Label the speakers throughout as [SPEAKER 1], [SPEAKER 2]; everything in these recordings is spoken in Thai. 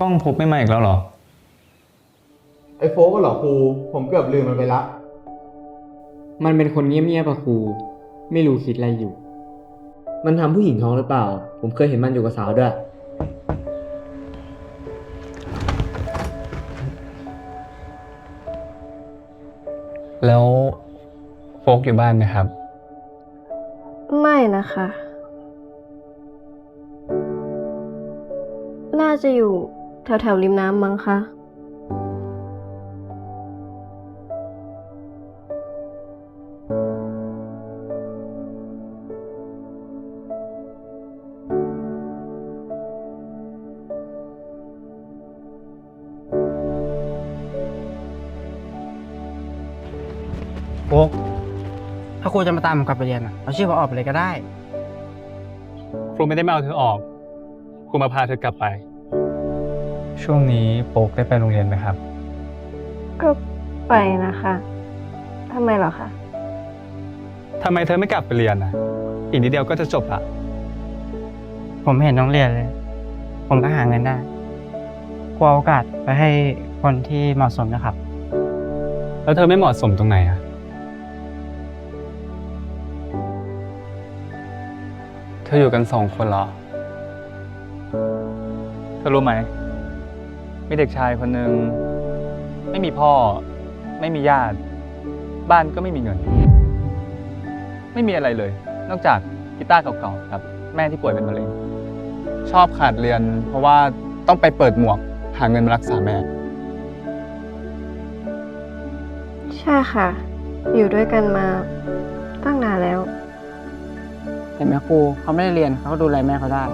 [SPEAKER 1] ล้องพบไม่มาอีกแล้วเหรอ
[SPEAKER 2] ไอ้โฟกก็เหรอครู ผมเกือบลืมมันไปละ
[SPEAKER 3] มันเป็นคนเงียบๆอะครู ไม่รู้คิดอะไรอยู่
[SPEAKER 4] มันทำผู้หญิงท้องหรือเปล่า ผมเคยเห็นมันอยู่กับสาวด้วย
[SPEAKER 1] แล้วโฟกอยู่บ้านไหมครับ
[SPEAKER 5] ไม่นะคะ น่าจะอยู่ แถวแถวๆริมน้ำมั้งคะ
[SPEAKER 6] โฟกถ้าครูจะมาตามผมกลับไปเรียนอะเอาชื่อผมออกไปเลยก็ได้
[SPEAKER 1] ครูไม่ได้มาเอาเธอออก ครูมาพาเธอกลับไป ช่วงนี้โฟกได้ไปโรงเรียนไหมครับ
[SPEAKER 5] ก็ไปนะคะทำไมเหรอคะ
[SPEAKER 1] ทำไมเธอไม่กลับไปเรียนอะ อีกนิดเดียวก็จะจบละ
[SPEAKER 6] ผมไม่เห็นต้องเรียนเลย ผมก็หาเงินได้ครูเอาโอกาสไปให้คนที่เหมาะสมนะครับ
[SPEAKER 1] แล้วเธอไม่เหมาะสมตรงไหนอะ เธออยู่กันสองคนเหรอ เธอรู้ไหม มีเด็กชายคนหนึ่งไม่มีพ่อ ไม่มีญาติ บ้านก็ไม่มีเงิน ไม่มีอะไรเลย นอกจากกีตาร์เก่าๆครับ แม่ที่ป่วยเป็นมะเร็งชอบขาดเรียน เพราะว่าต้องไปเปิดหมวกหาเงินมารักษาแม่
[SPEAKER 5] ใช่ค่ะ อยู่ด้วยกันมาตั้งนานแล้ว
[SPEAKER 6] เห็นไหมครูเขาไม่ได้เรียนเขาก็ดูแลแม่เขาได้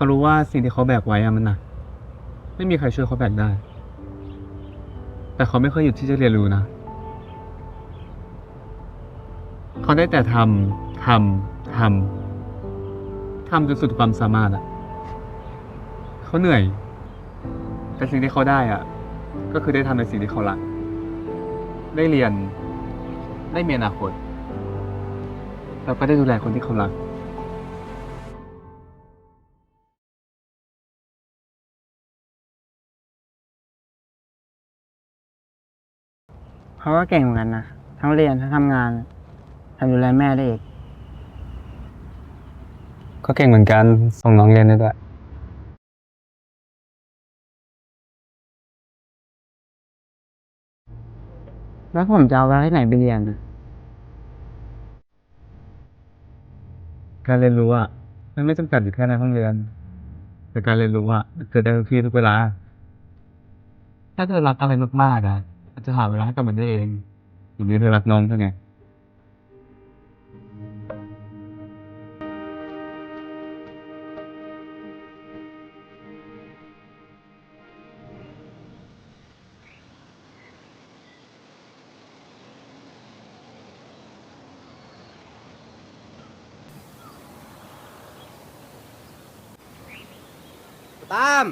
[SPEAKER 1] เขารู้ว่าสิ่งที่เขาแบกไว้อะมันหนัก ไม่มีใครช่วยเขาแบกได้ แต่เขาไม่เคยหยุดที่จะเรียนรู้นะ เขาได้แต่ทำ ทำ ทำ ทำจนสุดความสามารถอะเขาเหนื่อย แต่สิ่งที่เขาได้อะก็คือได้ทำในสิ่งที่เขารัก ได้เรียน ได้มีอนาคต แล้วก็ได้ดูแลคนที่เขารัก
[SPEAKER 6] เขาก็เก่งเหมือนกันนะทั้งเรียนทั้งทำงานทำดูแลแม่ได้อีก
[SPEAKER 1] ก็เก่งเหมือนกันส่งน้องเรียนได้ด้วย
[SPEAKER 6] แล้วผมจะเอาเวลาที่ไหนไปเรียนอะ
[SPEAKER 1] การเรียนรู้อะมันไม่จำกัดอยู่แค่ในห้องเรียน แต่การเรียนรู้อะเกิดได้ทุกที่ทุกเวลา ถ้าเธอรักอะไรมากๆอะ อาจจะหาเวลาให้กับมันได้เองอย่างนี้เธอรักน้องเธอไง
[SPEAKER 7] ตาม